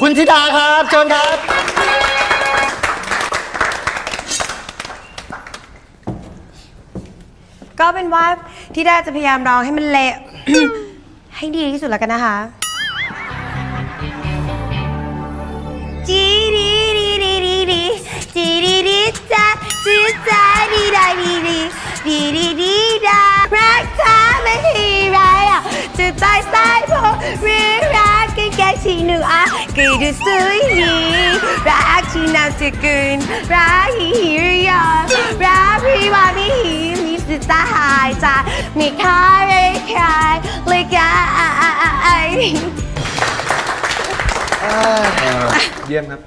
คุณธิดาครับเชิญครับ ก็เป็นว่าที่ได้จะพยายามร้องให้มันเละ ให้ดีที่สุดแล้วกันนะคะจีดีดีดีดีดีจีดีดีจ้าจีจ้าดีดาดีดีดีดีดีดารักเธอไม่ทีไรอะจะตายสายเพราะรี ทีหนึ่งอะกี่ดูสวยดีรักที่นำจะกินรักที่หิวยอมรักพี่ว่าไม่หิวมีสิทธิ์จะหายใจไม่คายไม่คายเลยกันเยี่ยมครับ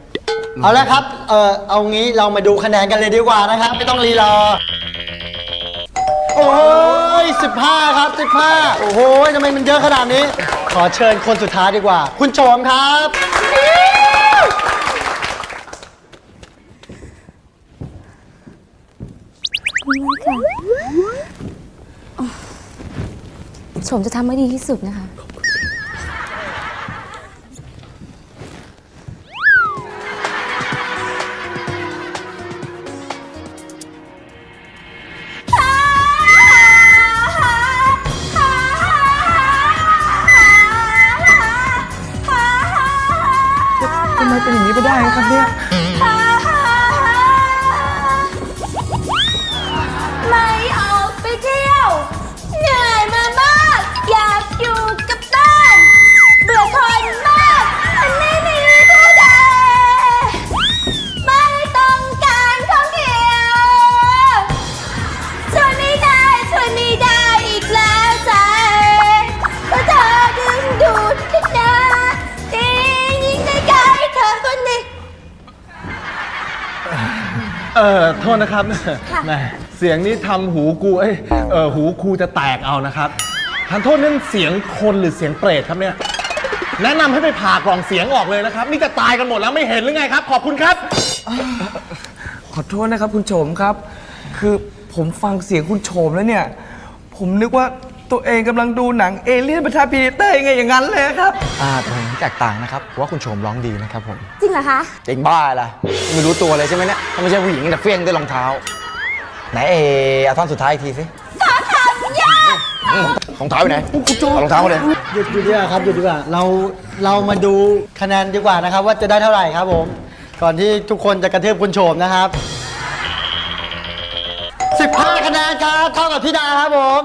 เอาละครับ เออเอางี้เรามาดูคะแนนกันเลยดีกว่านะครับ ไม่ต้องรีรอ โอ้ย15 ครับ 15 โอ้โหทำไมมันเยอะขนาดนี้ อเชิญคนสุดท้ายดีกว่า คุณโฉมครับชมจะทำให้ดีที่สุดนะคะทำไมเป็นอย่างนี้ไปได้ครับเนี่ย เออโทษนะครับแหมเสียงนี้ทำหูกูเอ้ยเออหูครูจะแตกเอานะครับทานโทษนั่นเสียงคนหรือเสียงเปรตครับเนี่ย แนะนำให้ไปผ่ากล่องเสียงออกเลยนะครับ นี่จะตายกันหมดแล้วไม่เห็นหรือไงครับ ขอบคุณครับ ขอโทษนะครับคุณโฉมครับ คือผมฟังเสียงคุณโฉมแล้วเนี่ย ผมนึกว่า ตัวเองกำลังดูหนังเอเลี่ยนประทาพีเตอร์ยังไงอย่างนั้นเลยครับ อ่าผมแตกต่างนะครับผมว่าคุณโฉมร้องดีนะครับผมจริงเหรอคะ เจ๋งบ้าล่ะไม่รู้ตัวเลยใช่ไหมเนี่ยถ้าไม่ใช่ผู้หญิงแต่เฟี้ยงด้วยรองเท้า ไหนเอเอาท่อนสุดท้ายอีกทีสิอืมรองเท้าอยู่ไหนเอารองเท้ามาเลย หยุดหยุดดีกว่าครับหยุดดีกว่าเราเรามาดูคะแนนดีกว่านะครับ ว่าจะได้เท่าไหร่ครับผม ก่อนที่ทุกคนจะกระเทืบคุณโฉมนะครับ 15 คะแนนครับเท่ากับพี่ดาครับผม